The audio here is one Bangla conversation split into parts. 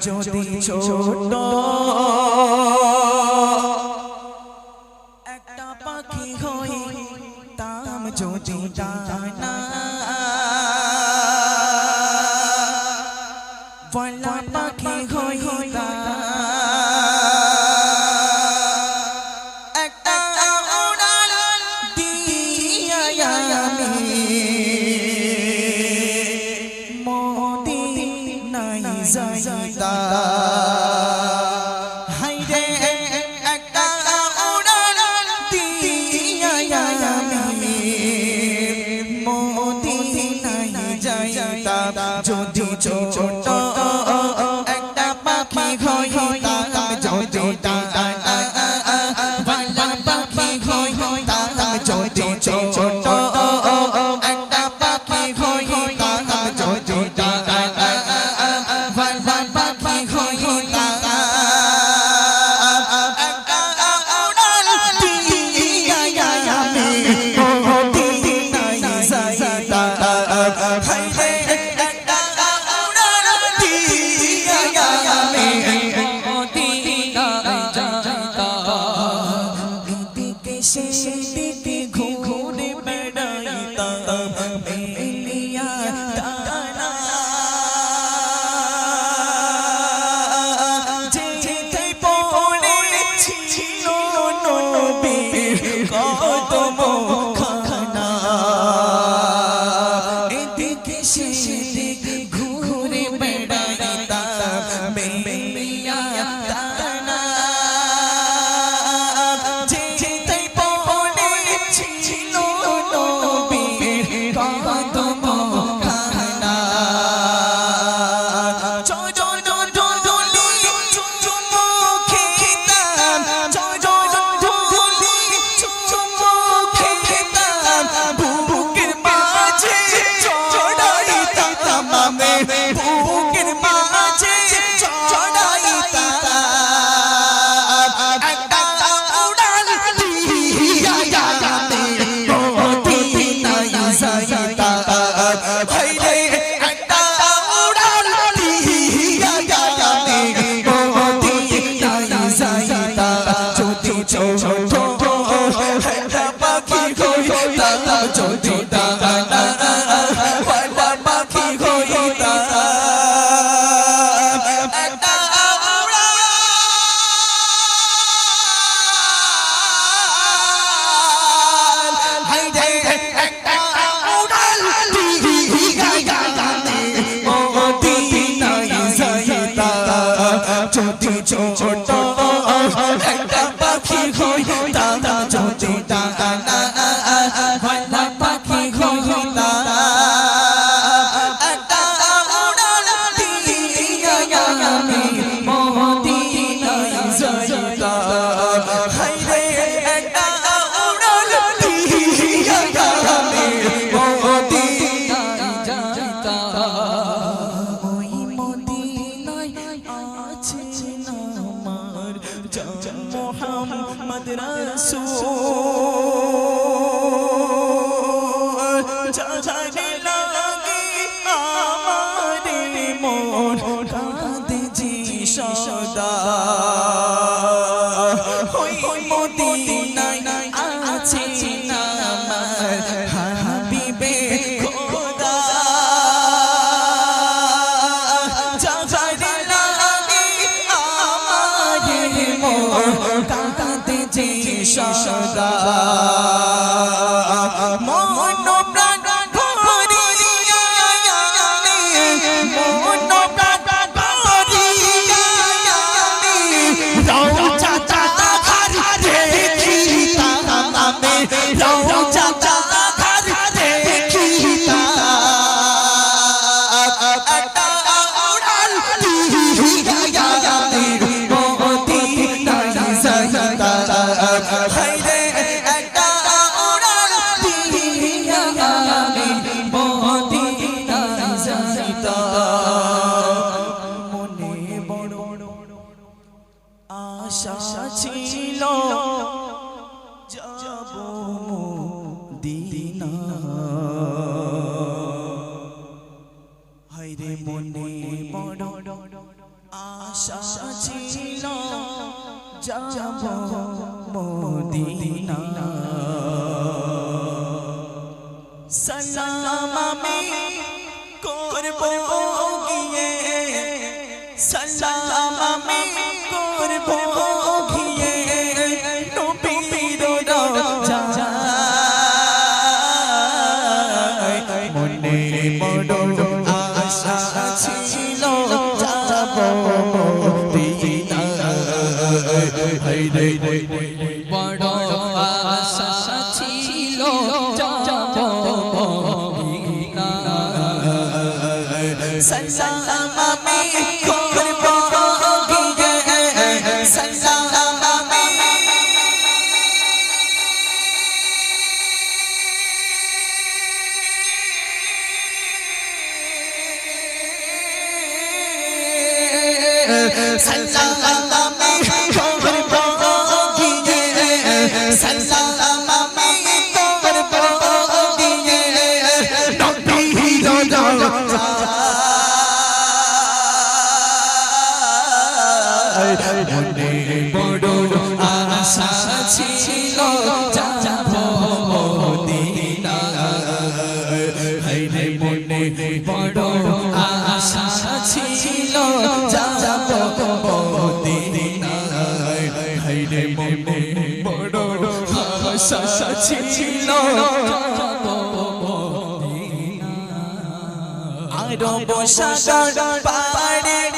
যদি ছোট একটা পাখি হই তাম যদি ডানা uh, દે বড় আশা ছিল যাব মদিনা হাইরে মনে বড় আশা ছিল যাব মদিনা হাইরে মনে বড় আশা ছিল আরও বসা পাড়ে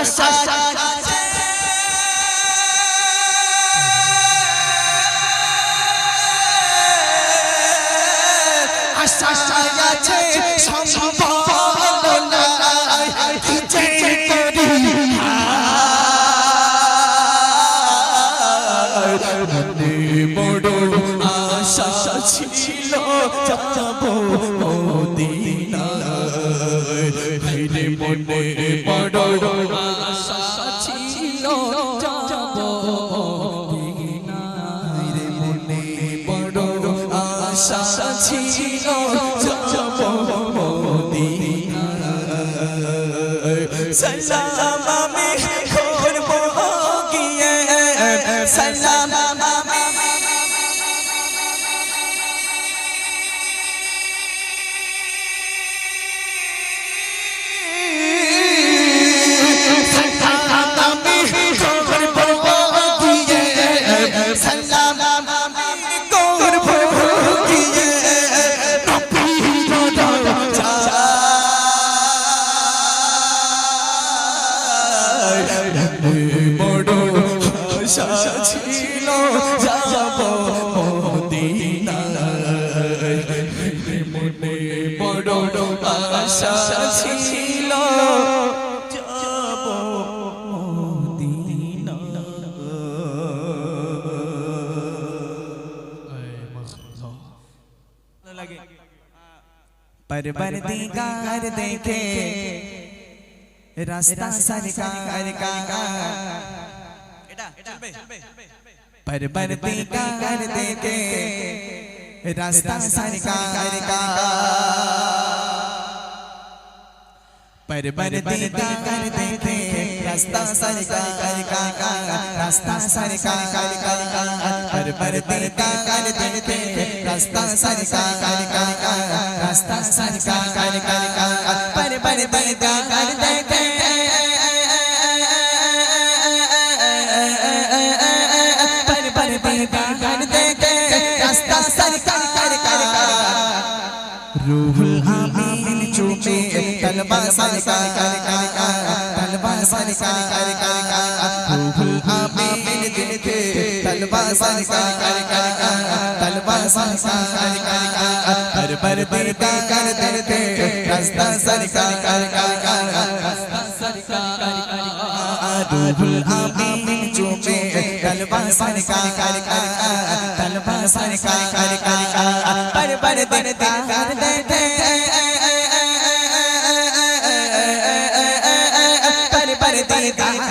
আশা আশা আছে সম্ভব পরদিগার দেখে রাস্তা সরকার কা पर बरती का कर देखे रास्ता सरकार का पर बरती का कर देखे रास्ता सरकार का रास्ता सरकार का पर्दे का कर देखे रास्ता सरकार का रास्ता सरकार का पर पर्दे का कर देखे पर पर्दे का कर देखे रास्ता सरकार का रूहुल आमीन चूमे तलबा सरकार का तलबा सरकार का रूहुल आमीन तलबा सरकार कर कर तलबा सरकार कर कर हर पर दीदार कर देते रास्ता सरकार कर कर रास्ता सरकार रूहुल आमीन चूमे तलबा सरकार कर कर तलबा सरकार कर कर पर पर दिन दीदार देते पर पर दीदार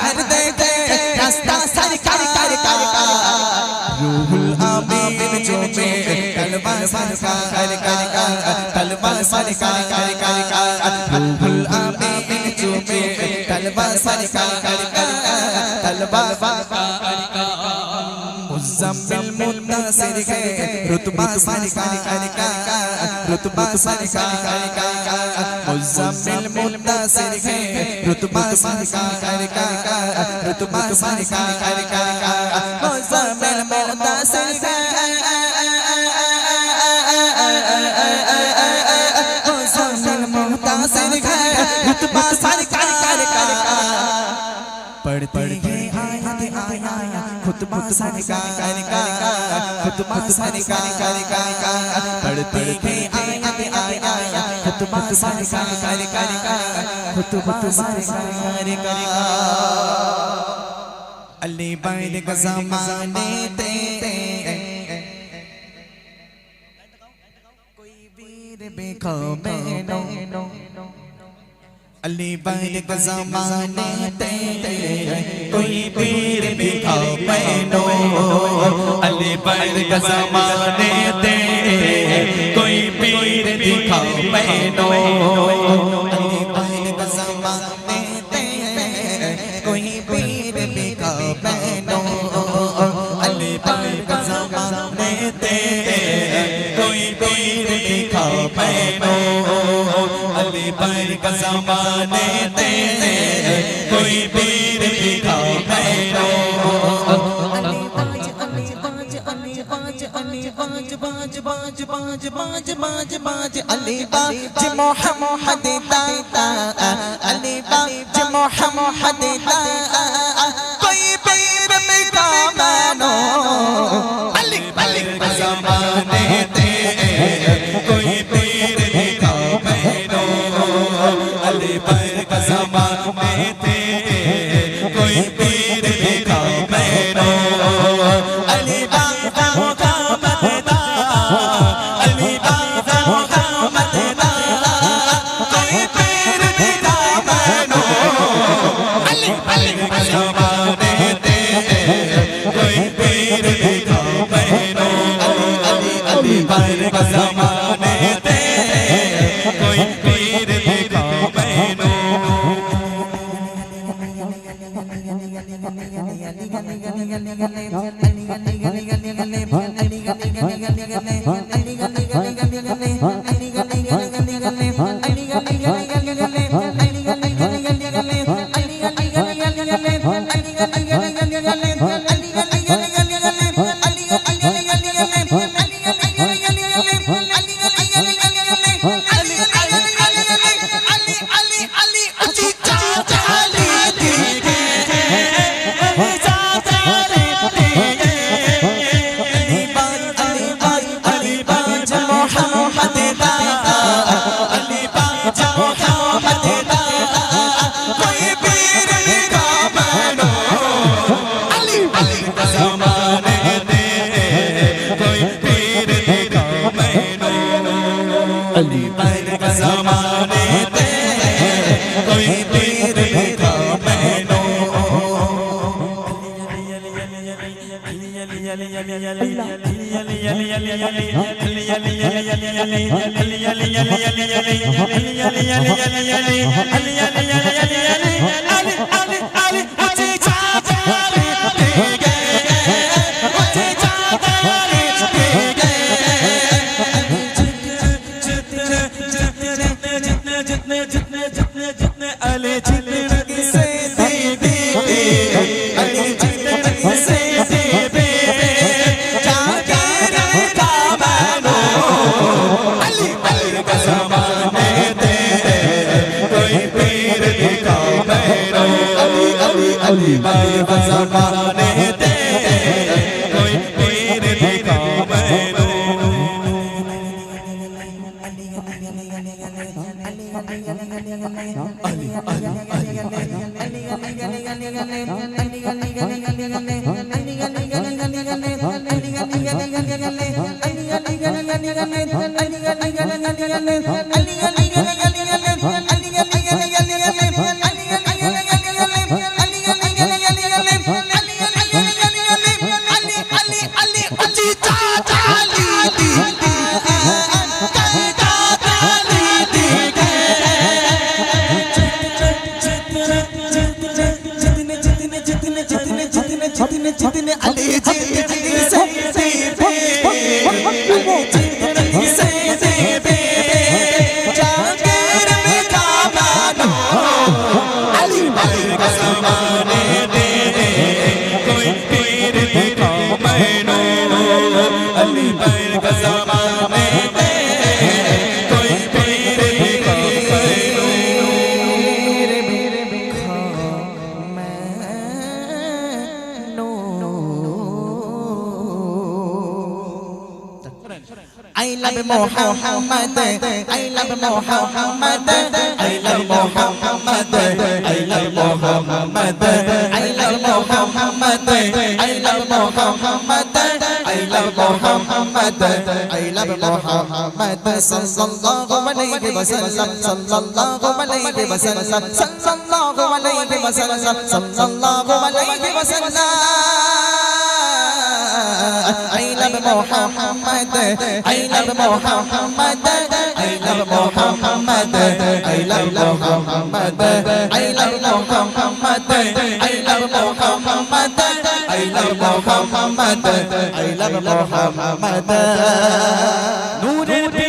तलबा सरकार कर कर तलबा सरकार कर कर रूहुल आमीन चूमे तलबा सरकार कर कर तलबा मुजम्मिल मुद्दासिर है रुतबा सरकार कर कर रुतबा सरकार कर कर मुजम्मिल मुद्दासिर है रुतबा सरकार कर कर रुतबा सरकार का खुतबा अली बैल गजमाने ते कोई वीर बेखो मैनो अली बैल का जमाने ते कोई वीर दिखाओ मैनो अली बैल का जमाने ते कोई पीर दिखाओ मैनो अली बैल का जमाने ते कोई पीर दिखाओ मैनो अली बाज मोहम्मद दाता अली बाज मोहम्मद दाता कोई पीर मिटा मानो अली बैल का जमाने जितने जितने अली जितने से दे दे अली जितने से दे दे जाके रहता मानो अली अली का जमाने दे दे कोई पीर दिखा मेरो अली अली अली भाई का I love Muhammad. I love Muhammad. I love Muhammad. I love Muhammad. I love Muhammad. I love Muhammad. I love Muhammad. I love Muhammad. Sallallahu alayhi wa sallam. Sallallahu alayhi wa sallam. Sallallahu alayhi wa sallam. Sallallahu alayhi wa sallam. নূরের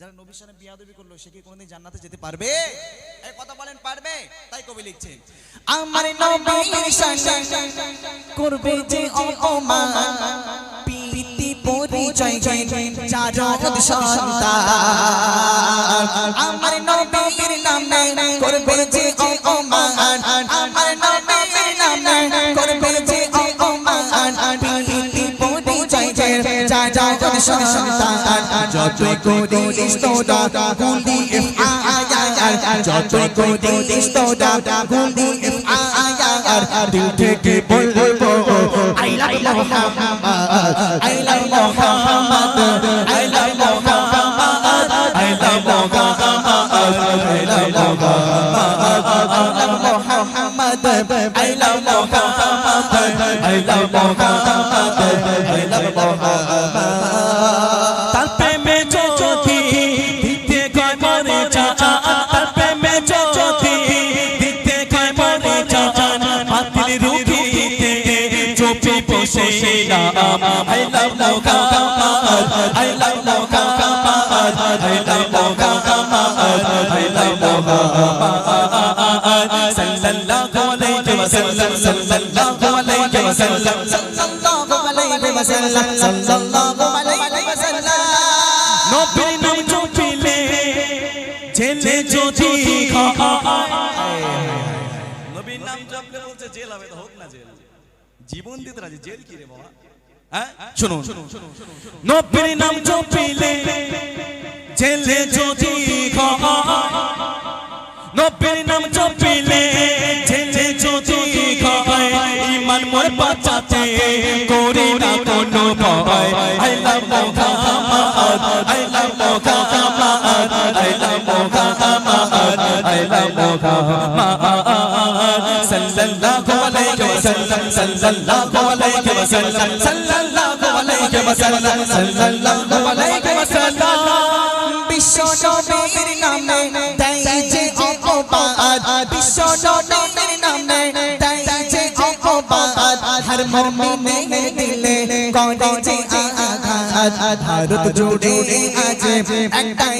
যারা নবীর সামনে বিয়াদবি করল সে কি কোনোদিন জান্নাতে যেতে পারবে? এই কথা বলেন পারবে? তাই কবি লিখছে আমার নবীর সামনে করবে যে অপমান। পিতি পরিচয় চারদ সন্তান। আমার নবীর নামে করবে যে সন্তান যত করিস তোরা গুলি আয়ার যত করিস তোরা গুলি আয়ার দিল থেকে বলব I love Muhammad I love Muhammad I love Muhammad I love Muhammad I love Muhammad I love Muhammad I love Muhammad I love Muhammad I love Muhammad sallallahu alayhi wa sallam sallallahu alayhi wa sallam সাল্লাল্লাহু আলাইহি ওয়াসাল্লাম সাল্লাল্লাহু আলাইহি ওয়াসাল্লাম নবীর নাম জপিলে জেলে যদি নবীর নাম জপলে বলছে জেল হবে তো হোক না জেল জীবন দিতে রাজি জেল কি রে বাবা হ্যাঁ শুনুন। নবীর নাম জপিলে জেলে যদি নবীর নাম জপিলে জেলে যদি ইমান মোর বাঁচাতে করি না কোনো ভয়। I love Muhammad I love Muhammad I love Muhammad I love Muhammad وسلم صلى الله عليه وسلم صلى الله عليه وسلم صلى الله عليه وسلم বিশ্ব নবীর নামে তাই যে অপবাদ বিশ্ব নবীর নামে তাই যে অপবাদ হর মমিনের দিলে কোন যে ভারত জুড়ে আজ, একটাই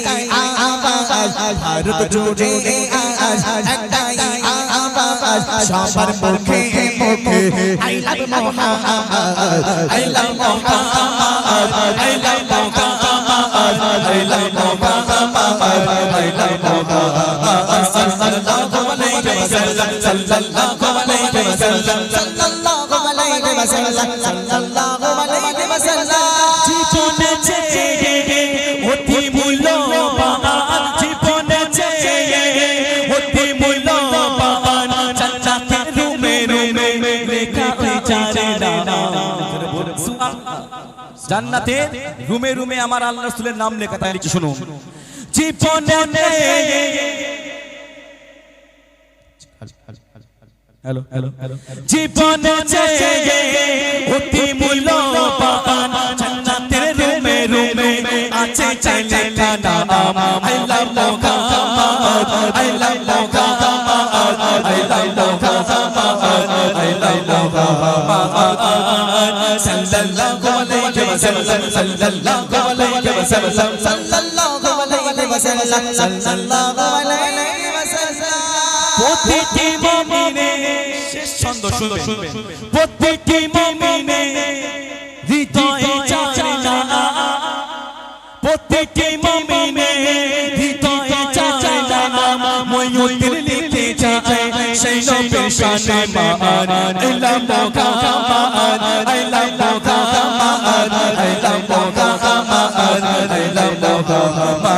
আওয়াজ ভারত জুড়ে আজ, একটাই আওয়াজ সবার মুখে মুখে, I love Muhammad. I love Muhammad. I love Muhammad. I love Muhammad. I love Muhammad. সাল্লাল্লাহু আলাইহি ওয়াসাল্লাম সাল্লাল্লাহু আলাইহি ওয়াসাল্লাম সাল্লাল্লাহু আলাইহি ওয়াসাল্লাম সাল্লাল্লাহু জান্নাতে রুমে রুমে আমার আল্লাহ রাসূলের নাম লেখা তাই লিখে শুনুন। জীবনে হ্যালো হ্যালো হ্যালো জীবনে অতি মূল্যবান জান্নাতের রুমে রুমে আছে চাইলে নাম। I love Muhammad I love Muhammad I love Muhammad I love Muhammad প্রতিটি মুমিনে প্রতিটি মুমিনে প্রতিটি মুমিনে না ময়ূর লিখতে চায় সেই নবীর শানে মান আল্লাহ মুহাম্মদ আল্লাহ মুহাম্মদ আল্লাহ মুহাম্মদ আল্লাহ মুহাম্মদ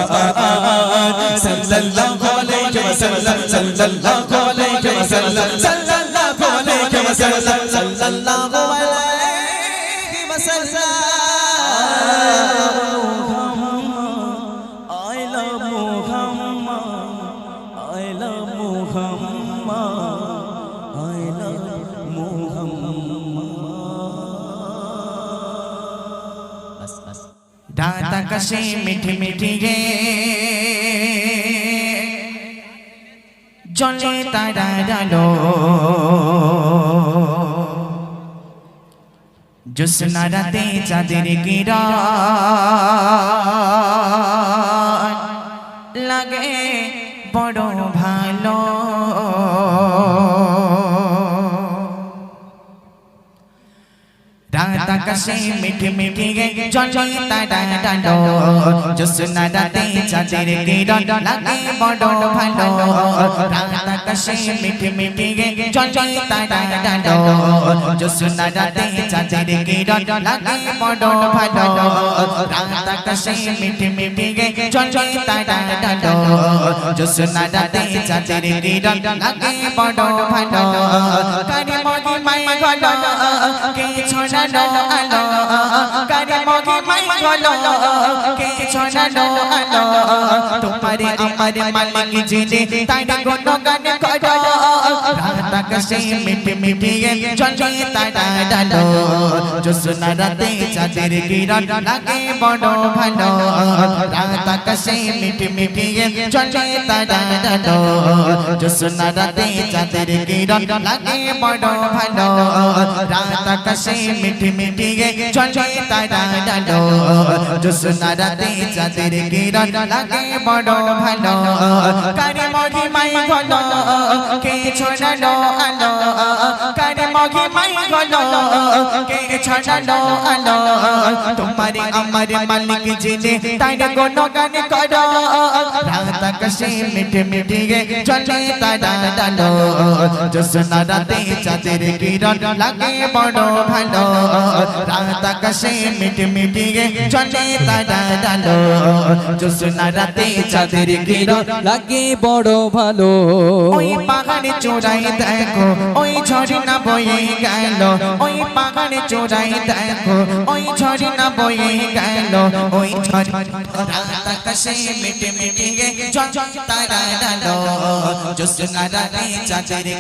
সাল্লাল্লাহু আলাইহি ওয়াসাল্লাম সাল্লাল্লাহু আলাইহি ওয়াসাল্লাম সাল্লাল্লাহু আলাইহি ওয়াসাল্লাম সাল্লাল্লাহু আলাইহি আকাশে মিঠি মিঠি রে। জলে তারা ডালো জোসনা রাতে চাঁদের গিরা লাগে বড় আকাশে মিঠি মিঠি জলে তারা ডালো জোসনা রাতে চাঁদের কিরণ লাগে বড় ভালো। আকাশে মিঠি মিঠি জলে তারা ডালো জোসনা রাতে চাঁদের কিরণ লাগে বড় ভালো। আকাশে মিঠি মিঠি জলে তারা ডালো জোসনা রাতে চাঁদের কিরণ লাগে বড় ভালো। কারি মগি মাই গলো কে ছড়ালো আলো কারি গলো কে ছড়ালো আলো তোমারে আমার মালিক জিনে তাই গুণ গান করো? রাত আকাশে মিঠি মিঠি জলে তারা ডালো? জোসনা রাতে চাঁদের কিরণ লাগে বড় ভালো। রাত আকাশে মিঠি মিঠি জলে তারা ডালো? জোসনা রাতে চাঁদের কিরণ লাগে বড় ভালো। রাত আকাশে মিঠি মিঠি জলে তারা ডালো? জোসনা রাতে চাঁদের কিরণ লাগে বড় ভালো। কারে মগি মাই গলো কে ছড়ালো আলো? কারে মগি মাই গলো কে ছড়ালো আলো? তোমারে আমার মালিক জিনে তাই গুণ গান করো। রাত আকাশে মিঠে মিঠে চলে তারা ডালো। জোসনা রাতে চাঁদের কিরণ লাগে বড় ভালো। রাত আকাশে মিঠে মিঠে চলে তারা ডালো জোসনা রাতে চাঁদের কিরণ লাগে বড় ভালো। ওই পাহাড়ে চোরাই দেখো, ওই ঝর্ণা বয়ে গেল। ওই পাহাড়ে চোরাই দেখো, ওই ঝর্ণা বয়ে গেল। ওই ঝর্ণা আকাশে মিটে মিটে গে জল তারা ডালো জোসনা রাতে চাঁদের